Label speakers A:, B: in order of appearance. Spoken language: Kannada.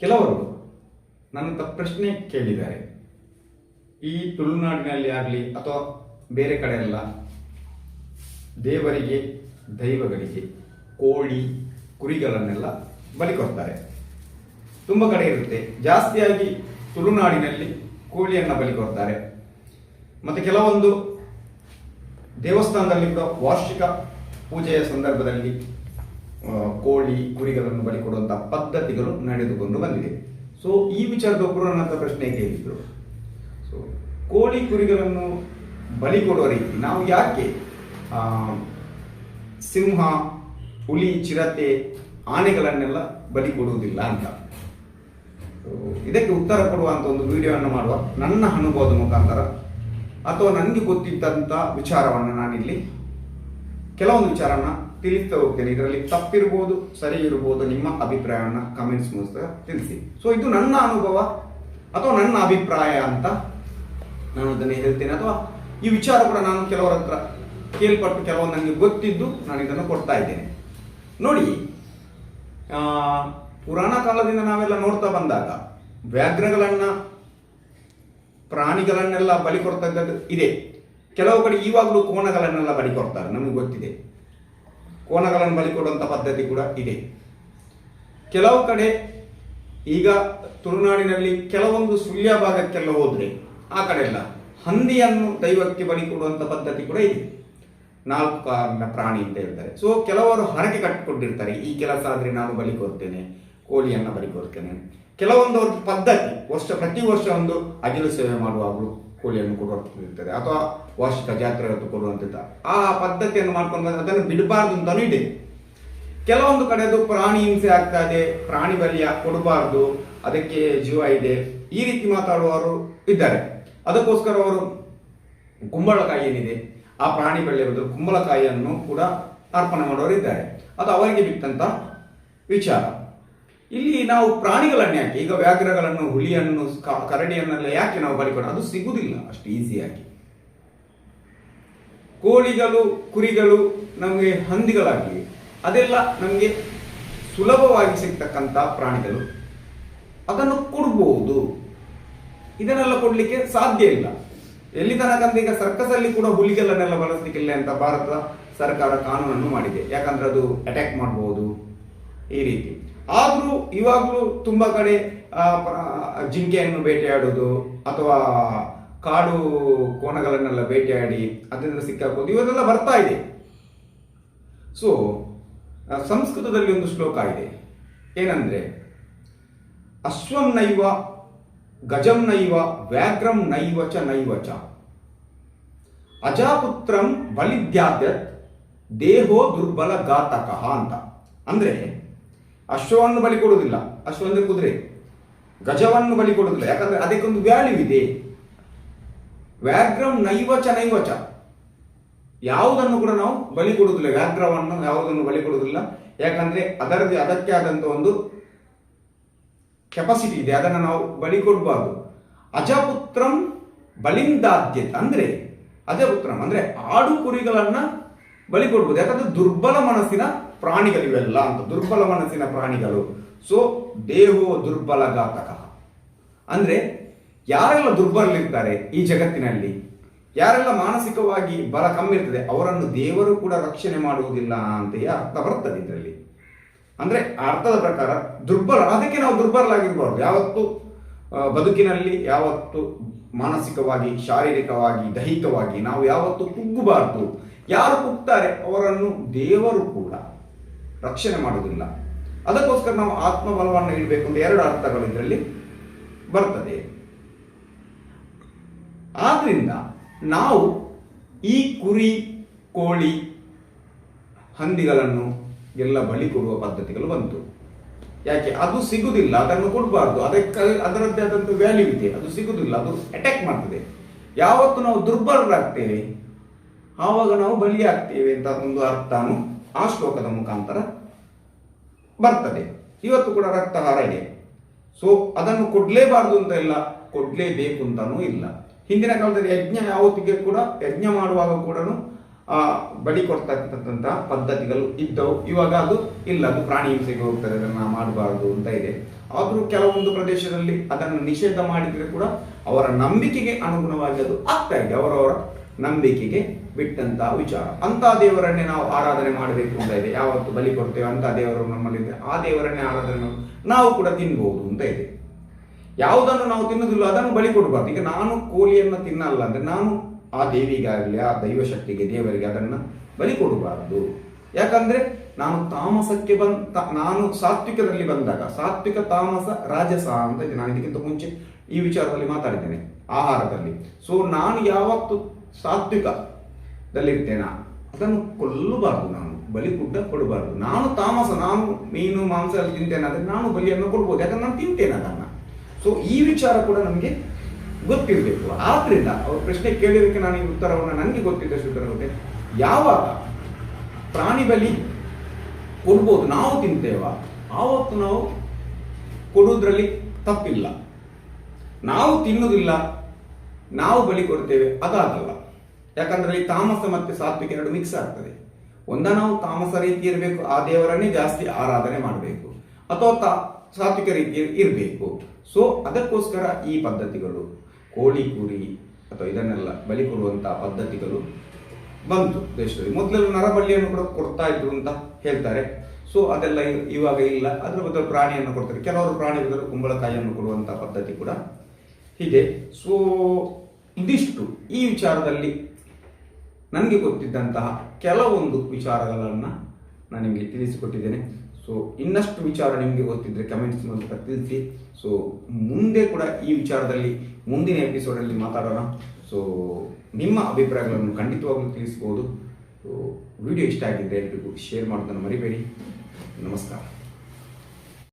A: ಕೆಲವರು ನನ್ನ ಪ್ರಶ್ನೆ ಕೇಳಿದ್ದಾರೆ. ಈ ತುಳುನಾಡಿನಲ್ಲಿ ಆಗಲಿ ಅಥವಾ ಬೇರೆ ಕಡೆ ಎಲ್ಲ ದೇವರಿಗೆ, ದೈವಗಳಿಗೆ ಕೋಳಿ, ಕುರಿಗಳನ್ನೆಲ್ಲ ಬಲಿ ಕೊಡ್ತಾರೆ. ತುಂಬ ಕಡೆ ಇರುತ್ತೆ. ಜಾಸ್ತಿಯಾಗಿ ತುಳುನಾಡಿನಲ್ಲಿ ಕೋಳಿಯನ್ನು ಬಲಿ ಕೊಡ್ತಾರೆ. ಮತ್ತು ಕೆಲವೊಂದು ದೇವಸ್ಥಾನದಲ್ಲಿ ಕೂಡ ವಾರ್ಷಿಕ ಪೂಜೆಯ ಸಂದರ್ಭದಲ್ಲಿ ಕೋಳಿ ಕುರಿಗಳನ್ನು ಬಲಿ ಕೊಡುವಂತಹ ಪದ್ಧತಿಗಳು ನಡೆದುಕೊಂಡು ಬಂದಿದೆ. ಸೊ ಈ ವಿಚಾರದ ಒಬ್ಬರು ನನ್ನ ಪ್ರಶ್ನೆ ಕೇಳಿದ್ರು. ಸೊ ಕೋಳಿ ಕುರಿಗಳನ್ನು ಬಲಿ ಕೊಡುವ ರೀತಿ ನಾವು ಯಾಕೆ ಸಿಂಹ, ಹುಲಿ, ಚಿರತೆ, ಆನೆಗಳನ್ನೆಲ್ಲ ಬಲಿ ಕೊಡುವುದಿಲ್ಲ ಅಂತ? ಇದಕ್ಕೆ ಉತ್ತರ ಕೊಡುವಂತ ಒಂದು ವಿಡಿಯೋವನ್ನು ಮಾಡುವ ನನ್ನ ಅನುಭವದ ಮುಖಾಂತರ ಅಥವಾ ನನಗೆ ಗೊತ್ತಿದ್ದಂಥ ವಿಚಾರವನ್ನು ನಾನಿಲ್ಲಿ ಕೆಲವೊಂದು ವಿಚಾರನ ತಿಳಿಸ್ತಾ ಹೋಗ್ತೇನೆ. ಇದರಲ್ಲಿ ತಪ್ಪಿರ್ಬೋದು ಸರಿ ಇರ್ಬೋದು ನಿಮ್ಮ ಅಭಿಪ್ರಾಯವನ್ನ ಕಮೆಂಟ್ಸ್ ಮೂಲಕ ತಿಳಿಸಿ. ಸೊ ಇದು ನನ್ನ ಅನುಭವ ಅಥವಾ ನನ್ನ ಅಭಿಪ್ರಾಯ ಅಂತ ನಾನು ಅದನ್ನು ಹೇಳ್ತೇನೆ. ಅಥವಾ ಈ ವಿಚಾರ ಕೂಡ ನಾನು ಕೆಲವರ ಹತ್ರ ಕೇಳ್ಪಟ್ಟು ಕೆಲವೊಂದು ನನಗೆ ಗೊತ್ತಿದ್ದು ನಾನು ಇದನ್ನು ಕೊಡ್ತಾ ಇದ್ದೇನೆ. ನೋಡಿ ಪುರಾಣ ಕಾಲದಿಂದ ನಾವೆಲ್ಲ ನೋಡ್ತಾ ಬಂದಾಗ ವ್ಯಾಘ್ರಗಳನ್ನ ಪ್ರಾಣಿಗಳನ್ನೆಲ್ಲ ಬಲಿ ಕೊಡ್ತಕ್ಕಂಥದ್ದು ಇದೆ. ಕೆಲವು ಕಡೆ ಇವಾಗಲೂ ಕೋಣಗಳನ್ನೆಲ್ಲ ಬಲಿ ಕೊಡ್ತಾರೆ ನಮಗೆ ಗೊತ್ತಿದೆ. ಕೋಣಗಳನ್ನು ಬಲಿ ಕೊಡುವಂಥ ಪದ್ಧತಿ ಕೂಡ ಇದೆ. ಕೆಲವು ಕಡೆ ಈಗ ತುಳುನಾಡಿನಲ್ಲಿ ಕೆಲವೊಂದು ಸುಳ್ಯ ಭಾಗಕ್ಕೆಲ್ಲ ಹೋದರೆ ಆ ಕಡೆ ಎಲ್ಲ ಹಂದಿಯನ್ನು ದೈವಕ್ಕೆ ಬಲಿ ಕೊಡುವಂಥ ಪದ್ಧತಿ ಕೂಡ ಇದೆ. ನಾಲ್ಕು ಕಾರಣ ಪ್ರಾಣಿ ಅಂತ ಹೇಳ್ತಾರೆ. ಸೊ ಕೆಲವರು ಹರಕೆ ಕಟ್ಟಿಕೊಂಡಿರ್ತಾರೆ, ಈ ಕೆಲಸ ಆದರೆ ನಾನು ಬಲಿ ಕೊಡ್ತೇನೆ ಕೋಳಿಯನ್ನು ಬಲಿ ಕೆಲವೊಂದು ಅವ್ರದ್ದು ಪದ್ಧತಿ ವರ್ಷ, ಪ್ರತಿ ವರ್ಷ ಒಂದು ಅಗಿಲು ಸೇವೆ ಮಾಡುವಾಗಲೂ ಕೋಳಿಯನ್ನು ಕೊಡುವಂತಿರ್ತದೆ ಅಥವಾ ವಾರ್ಷಿಕ ಜಾತ್ರೆ ಹೊತ್ತು ಕೊಡುವಂಥದ್ದು ಆ ಪದ್ಧತಿಯನ್ನು ಮಾಡ್ಕೊಂಡು ಬಂದ್ರೆ ಅದನ್ನು ಬಿಡಬಾರ್ದು ಅಂತಾನೂ ಇದೆ ಕೆಲವೊಂದು ಕಡೆದು ಪ್ರಾಣಿ ಹಿಂಸೆ ಆಗ್ತಾ ಇದೆ. ಪ್ರಾಣಿ ಬಲಿಯ ಕೊಡಬಾರ್ದು. ಅದಕ್ಕೆ ಜೀವ ಇದೆ. ಈ ರೀತಿ ಮಾತಾಡುವವರು ಇದ್ದಾರೆ. ಅದಕ್ಕೋಸ್ಕರ ಅವರು ಕುಂಬಳಕಾಯಿ ಏನಿದೆ, ಆ ಪ್ರಾಣಿ ಬಲಿಯ ಬದಲು ಕುಂಬಳಕಾಯಿಯನ್ನು ಕೂಡ ಅರ್ಪಣೆ ಮಾಡೋರು ಇದ್ದಾರೆ ಅದು ಅವರಿಗೆ ಬಿಟ್ಟಂತ ವಿಚಾರ. ಇಲ್ಲಿ ನಾವು ಪ್ರಾಣಿಗಳನ್ನ ಯಾಕೆ? ಈಗ ವ್ಯಾಘ್ರಗಳನ್ನು, ಹುಲಿಯನ್ನು ಕರಡಿಯನ್ನೆಲ್ಲ ಯಾಕೆ ನಾವು ಬಲಿಕೊಡ ಅದು ಸಿಗುವುದಿಲ್ಲ ಅಷ್ಟು ಈಸಿಯಾಗಿ ಕೋಳಿಗಳು, ಕುರಿಗಳು ನಮಗೆ ಹಂದಿಗಳಾಗಿವೆ ಅದೆಲ್ಲ ನಮಗೆ ಸುಲಭವಾಗಿ ಸಿಗ್ತಕ್ಕಂಥ ಪ್ರಾಣಿಗಳು. ಅದನ್ನು ಕೊಡ್ಬೋದು. ಇದನ್ನೆಲ್ಲ ಕೊಡಲಿಕ್ಕೆ ಸಾಧ್ಯ ಇಲ್ಲ. ಎಲ್ಲಿ ತನಕ ಈಗ ಸರ್ಕಸ್ ಅಲ್ಲಿ ಕೂಡ ಹುಲಿಗಳನ್ನೆಲ್ಲ ಬಳಸಲಿಕ್ಕಿಲ್ಲ ಅಂತ ಭಾರತ ಸರ್ಕಾರ ಕಾನೂನನ್ನು ಮಾಡಿದೆ. ಯಾಕಂದ್ರೆ ಅದು ಅಟ್ಯಾಕ್ ಮಾಡಬಹುದು ಈ ರೀತಿ. ಆದ್ರೂ ಇವಾಗಲೂ ತುಂಬ ಕಡೆ ಜಿಂಕೆಯನ್ನು ಬೇಟೆಯಾಡೋದು ಅಥವಾ ಕಾಡು ಕೋಣಗಳನ್ನೆಲ್ಲ ಬೇಟೆಯಾಡಿ ಅದರಿಂದ ಸಿಕ್ಕಾಕೋದು ಇವರೆಲ್ಲ ಬರ್ತಾ ಇದೆ. ಸೊ ಸಂಸ್ಕೃತದಲ್ಲಿ ಒಂದು ಶ್ಲೋಕ ಇದೆ. ಏನಂದ್ರೆ, ಅಶ್ವಂ ನೈವ, ಗಜಂ ನೈವ, ವ್ಯಾಘ್ರಂ ನೈವ ಚ ಅಜಾಪುತ್ರಂ ಬಲಿದ್ಯಾದ್ಯತ್, ದೇಹೋ ದುರ್ಬಲ ಘಾತಕಃ ಅಂತ. ಅಂದ್ರೆ ಅಶ್ವವನ್ನು ಬಲಿ ಕೊಡುವುದಿಲ್ಲ. ಅಶ್ವ ಅಂದ್ರೆ ಕುದುರೆ. ಗಜವನ್ನು ಬಲಿ ಕೊಡುವುದಿಲ್ಲ. ಯಾಕಂದ್ರೆ ಅದಕ್ಕೊಂದು ವ್ಯಾಲ್ಯೂ ಇದೆ. ವ್ಯಾಘ್ರಂ ನೈವಚ ನೈವಚ. ಯಾವುದನ್ನು ಕೂಡ ನಾವು ಬಲಿ ಕೊಡುವುದಿಲ್ಲ. ವ್ಯಾಘ್ರವನ್ನು ಯಾವುದನ್ನು ಬಲಿ ಕೊಡುವುದಿಲ್ಲ. ಯಾಕಂದ್ರೆ ಅದರದೇ ಅದಕ್ಕೆ ಆದಂತ ಒಂದು ಕೆಪಾಸಿಟಿ ಇದೆ. ಅದನ್ನು ನಾವು ಬಲಿ ಕೊಡಬಾರ್ದು. ಅಜಪುತ್ರಂ ಬಲಿಂದಾದ್ಯತೆ. ಅಂದ್ರೆ ಅಜಪುತ್ರಂ ಅಂದ್ರೆ ಆಡು ಕುರಿಗಳನ್ನ ಬಲಿ ಕೊಡ್ಬೋದು. ಯಾಕಂದ್ರೆ ದುರ್ಬಲ ಮನಸ್ಸಿನ ಪ್ರಾಣಿಗಳಿವೆಲ್ಲ ಅಂತ. ದುರ್ಬಲ ಮನಸ್ಸಿನ ಪ್ರಾಣಿಗಳು. ಸೊ ದೇಹೋ ದುರ್ಬಲ ಘಾತಕ. ಅಂದ್ರೆ, ಯಾರೆಲ್ಲ ದುರ್ಬಲರಿರ್ತಾರೆ ಈ ಜಗತ್ತಿನಲ್ಲಿ? ಯಾರೆಲ್ಲ ಮಾನಸಿಕವಾಗಿ ಬಲ ಕಮ್ಮಿ ಇರ್ತದೆ ಅವರನ್ನು ದೇವರು ಕೂಡ ರಕ್ಷಣೆ ಮಾಡುವುದಿಲ್ಲ ಅಂತ ಅರ್ಥ ಬರ್ತದೆ ಇದರಲ್ಲಿ. ಅಂದ್ರೆ, ಅರ್ಥದ ಪ್ರಕಾರ ದುರ್ಬಲ, ಅದಕ್ಕೆ ನಾವು ದುರ್ಬಲರಾಗಿರ್ಬಾರ್ದು. ಯಾವತ್ತು ಬದುಕಿನಲ್ಲಿ, ಯಾವತ್ತು ಮಾನಸಿಕವಾಗಿ, ಶಾರೀರಿಕವಾಗಿ, ದೈಹಿಕವಾಗಿ ನಾವು ಯಾವತ್ತು ಕುಗ್ಗಬಾರ್ದು. ಯಾರು ಕುಗ್ತಾರೆ? ಅವರನ್ನು ದೇವರು ಕೂಡ ರಕ್ಷಣೆ ಮಾಡುವುದಿಲ್ಲ. ಅದಕ್ಕೋಸ್ಕರ ನಾವು ಆತ್ಮಬಲವನ್ನು ಇಡಬೇಕು ಅಂತ ಎರಡು ಅರ್ಥಗಳು ಇದರಲ್ಲಿ ಬರ್ತದೆ. ಆದ್ರಿಂದ ನಾವು ಈ ಕುರಿ, ಕೋಳಿ ಹಂದಿಗಳನ್ನು ಎಲ್ಲ ಬಲಿ ಕೊಡುವ ಪದ್ಧತಿಗಳು ಬಂತು. ಯಾಕೆ? ಅದು ಸಿಗುದಿಲ್ಲ, ಅದನ್ನು ಕೊಡಬಾರ್ದು. ಅದಕ್ಕೆ ಅದರದ್ದೇ ಆದಂಥ ವ್ಯಾಲ್ಯೂ ಇದೆ. ಅದು ಸಿಗುದಿಲ್ಲ, ಅದು ಅಟ್ಯಾಕ್ ಮಾಡ್ತದೆ. ಯಾವತ್ತು ನಾವು ದುರ್ಬಲರಾಗ್ತೇವೆ ಆವಾಗ ನಾವು ಬಲಿ ಆಗ್ತೇವೆ ಅಂತ ಒಂದು ಅರ್ಥನು ಆ ಶ್ಲೋಕದ ಮುಖಾಂತರ ಬರ್ತದೆ. ಇವತ್ತು ಕೂಡ ರಕ್ತಹಾರ ಇದೆ. ಸೊ ಅದನ್ನು ಕೊಡ್ಲೇಬಾರದು ಅಂತ ಇಲ್ಲ ಕೊಡ್ಲೇಬೇಕು ಅಂತಾನೂ ಇಲ್ಲ. ಹಿಂದಿನ ಕಾಲದಲ್ಲಿ ಯಜ್ಞ ಯಾವತ್ತಿಗೆ ಕೂಡ ಯಜ್ಞ ಮಾಡುವಾಗ ಕೂಡ ಆ, ಬಲಿ ಕೊಡ್ತಕ್ಕಂತಹ ಪದ್ಧತಿಗಳು ಇದ್ದವು. ಇವಾಗ ಅದು ಇಲ್ಲ ಅದು ಪ್ರಾಣಿ ಹಿಂಸೆಗೆ ಹೋಗ್ತದೆ ಅದನ್ನ ಮಾಡಬಾರದು ಅಂತ ಇದೆ. ಆದರೂ ಕೆಲವೊಂದು ಪ್ರದೇಶದಲ್ಲಿ ಅದನ್ನು ನಿಷೇಧ ಮಾಡಿದರೆ ಕೂಡ ಅವರ ನಂಬಿಕೆಗೆ ಅನುಗುಣವಾಗಿ ಅದು ಆಗ್ತಾ ಇದೆ. ಅವರವರ ನಂಬಿಕೆಗೆ ಬಿಟ್ಟಂತಹ ವಿಚಾರ. ಅಂತ ದೇವರನ್ನೇ ನಾವು ಆರಾಧನೆ ಮಾಡಬೇಕು ಅಂತ ಇದೆ. ಯಾವತ್ತು ಬಲಿ ಕೊಡ್ತೇವೆ ಅಂತ ದೇವರು ನಮ್ಮಲ್ಲಿದೆ. ಆ ದೇವರನ್ನೇ ಆರಾಧನೆ ನಾವು ಕೂಡ ತಿನ್ಬಹುದು ಅಂತ ಇದೆ. ಯಾವುದನ್ನು ನಾವು ತಿನ್ನುವುದಿಲ್ಲ ಅದನ್ನು ಬಲಿ ಕೊಡಬಾರ್ದು. ಈಗ ನಾನು ಕೋಳಿಯನ್ನು ತಿನ್ನಲ್ಲ ಅಂದ್ರೆ ನಾನು ಆ ದೇವಿಗಾಗಲಿ, ಆ ದೈವಶಕ್ತಿಗೆ, ದೇವರಿಗೆ ಅದನ್ನ ಬಲಿ ಕೊಡಬಾರದು. ಯಾಕಂದ್ರೆ ನಾನು ತಾಮಸಕ್ಕೆ ಬಂದ ನಾನು ಸಾತ್ವಿಕದಲ್ಲಿ ಬಂದಾಗ, ಸಾತ್ವಿಕ ತಾಮಸ ರಾಜಸ ಅಂತ ನಾನು ಇದಕ್ಕಿಂತ ಮುಂಚೆ ಈ ವಿಚಾರದಲ್ಲಿ ಮಾತಾಡಿದ್ದೇನೆ, ಆಹಾರದಲ್ಲಿ. ಸೊ ನಾನು ಯಾವತ್ತು ಸಾತ್ವಿಕದಲ್ಲಿರ್ತೇನ ಅದನ್ನು ಕೊಲ್ಲಬಾರ್ದು ನಾನು. ಬಲಿ ಕೂಡ ಕೊಡಬಾರ್ದು. ನಾನು ತಾಮಸ, ನಾನು ಮೀನು, ಮಾಂಸ ಅಲ್ಲಿ ತಿಂತೇನೆ ಅಂದ್ರೆ ನಾನು ಬಲಿಯನ್ನು ಕೊಡ್ಬೋದು. ಯಾಕಂದ್ರೆ ನಾನು ತಿಂತೇನೆ ಅದನ್ನ. ಸೊ ಈ ವಿಚಾರ ಕೂಡ ನಮಗೆ ಗೊತ್ತಿರಬೇಕು. ಆದ್ರಿಂದ ಅವ್ರ ಪ್ರಶ್ನೆ ಕೇಳಿದಕ್ಕೆ ನಾನು ಈ ಉತ್ತರವನ್ನು ನನಗೆ ಗೊತ್ತಿದ್ದ ಕೊಟ್ಟೆ ಯಾವಾಗ ಪ್ರಾಣಿ ಬಲಿ ಕೊಡ್ಬೋದು, ನಾವು ತಿಂತೇವ, ಆವತ್ತು ನಾವು ಕೊಡುವುದರಲ್ಲಿ ತಪ್ಪಿಲ್ಲ. ನಾವು ತಿನ್ನುವುದಿಲ್ಲ ನಾವು ಬಲಿ ಕೊಡ್ತೇವೆ, ಅದಾಗಲ್ಲ. ಯಾಕಂದ್ರೆ ಈ ತಾಮಸ ಮತ್ತೆ ಸಾತ್ವಿಕ ಎರಡು ಮಿಕ್ಸ್ ಆಗ್ತದೆ. ಒಂದ ನಾವು ತಾಮಸ ರೀತಿ ಇರಬೇಕು, ಆ ದೇವರನ್ನೇ ಜಾಸ್ತಿ ಆರಾಧನೆ ಮಾಡಬೇಕು. ಅಥವಾ ಸಾತ್ವಿಕ ರೀತಿಯಲ್ಲಿ ಇರಬೇಕು. ಸೊ ಅದಕ್ಕೋಸ್ಕರ ಈ ಪದ್ಧತಿಗಳು, ಕೋಳಿ ಕುರಿ, ಅಥವಾ ಇದನ್ನೆಲ್ಲ ಬಲಿ ಕೊಡುವಂತಹ ಪದ್ಧತಿಗಳು ಬಂತು ದೇಶದಲ್ಲಿ. ಮೊದಲೆಲ್ಲ ನರಬಲಿಯನ್ನು ಕೂಡ ಕೊಡ್ತಾ ಇದ್ರು ಅಂತ ಹೇಳ್ತಾರೆ. ಸೊ ಅದೆಲ್ಲ ಇವಾಗ ಇಲ್ಲ. ಅದರ ಬದಲು ಪ್ರಾಣಿಯನ್ನು ಕೊಡ್ತಾರೆ. ಕೆಲವರು ಪ್ರಾಣಿ ಬದಲು ಕುಂಬಳಕಾಯಿಯನ್ನು ಕೊಡುವಂತಹ ಪದ್ಧತಿ ಕೂಡ ಇದೆ. ಸೊ ಇದಿಷ್ಟು ಈ ವಿಚಾರದಲ್ಲಿ ನನಗೆ ಗೊತ್ತಿದ್ದಂತಹ ಕೆಲವೊಂದು ವಿಚಾರಗಳನ್ನು ನಾನು ನಿಮಗೆ ತಿಳಿಸಿಕೊಟ್ಟಿದ್ದೇನೆ. ಸೊ ಇನ್ನಷ್ಟು ವಿಚಾರ ನಿಮಗೆ ಗೊತ್ತಿದ್ದರೆ ಕಮೆಂಟ್ಸ್ ಮೂಲಕ ತಿಳಿಸಿ. ಸೊ ಮುಂದೆ ಕೂಡ ಈ ವಿಚಾರದಲ್ಲಿ ಮುಂದಿನ ಎಪಿಸೋಡಲ್ಲಿ ಮಾತಾಡೋಣ. ಸೊ ನಿಮ್ಮ ಅಭಿಪ್ರಾಯಗಳನ್ನು ಖಂಡಿತವಾಗ್ಲೂ ತಿಳಿಸ್ಬೋದು. ಸೊ ವಿಡಿಯೋ ಇಷ್ಟ ಆಗಿದ್ದರೆ ಎಲ್ರಿಗೂ ಶೇರ್ ಮಾಡೋದನ್ನು ಮರಿಬೇಡಿ. ನಮಸ್ಕಾರ.